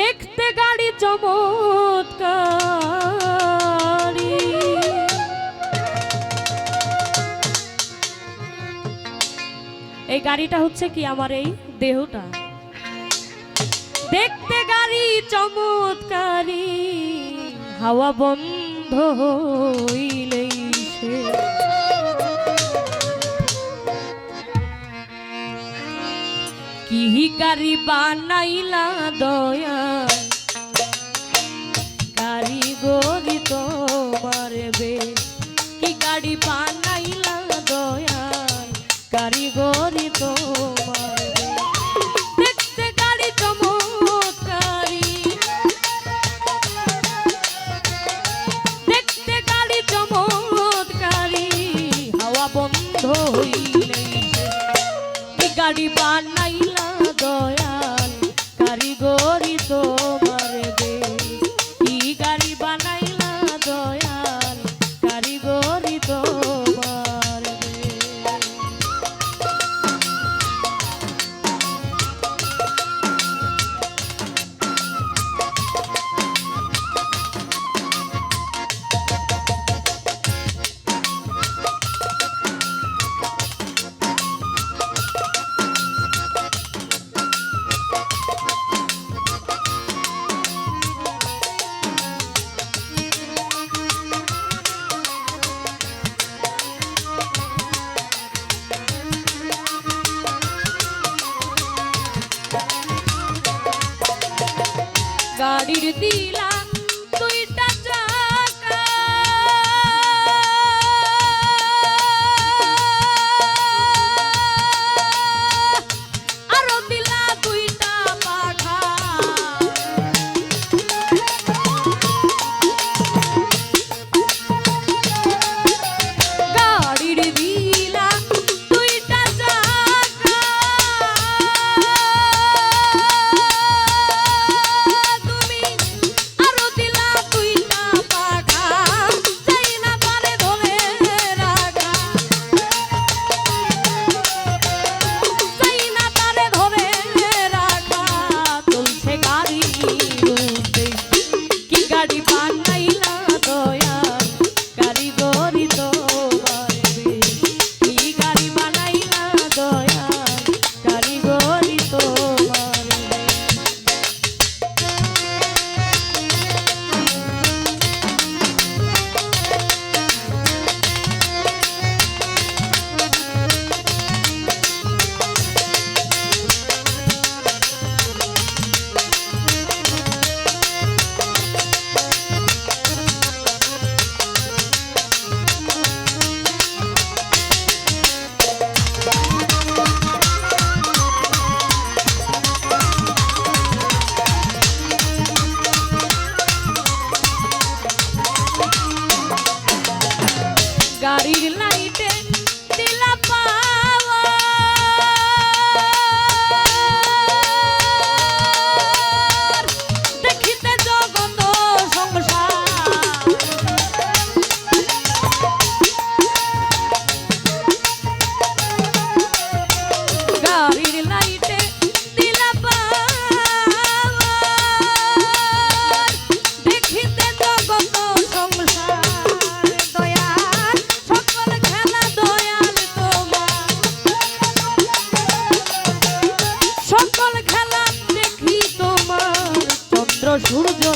দেখতে গাড়ি চমৎকার। এই গাড়িটা হচ্ছে কি আমার এই দেহটা? দেখতে গাড়ি চমৎকারী, হাওয়া বন্ধ হইলে ভিহিকারি বানাইলা দয়া। করিত গাড়ির দিলা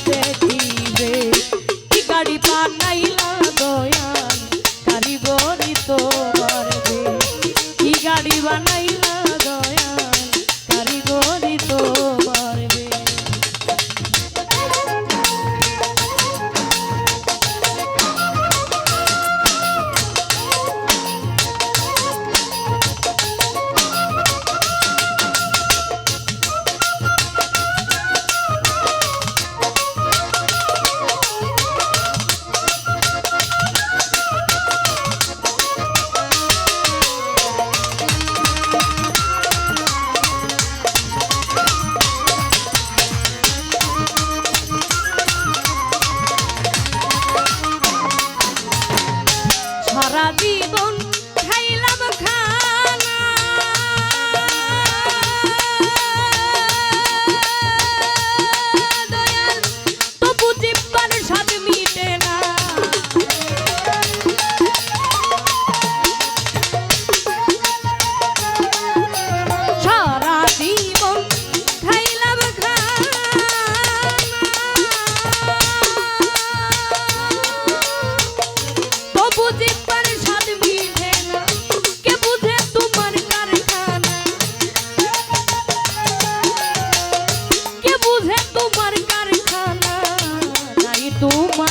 দেখিবে কি গাড়ি পানাইলা তোমার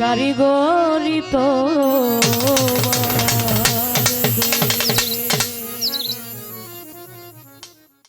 কারিগরি তো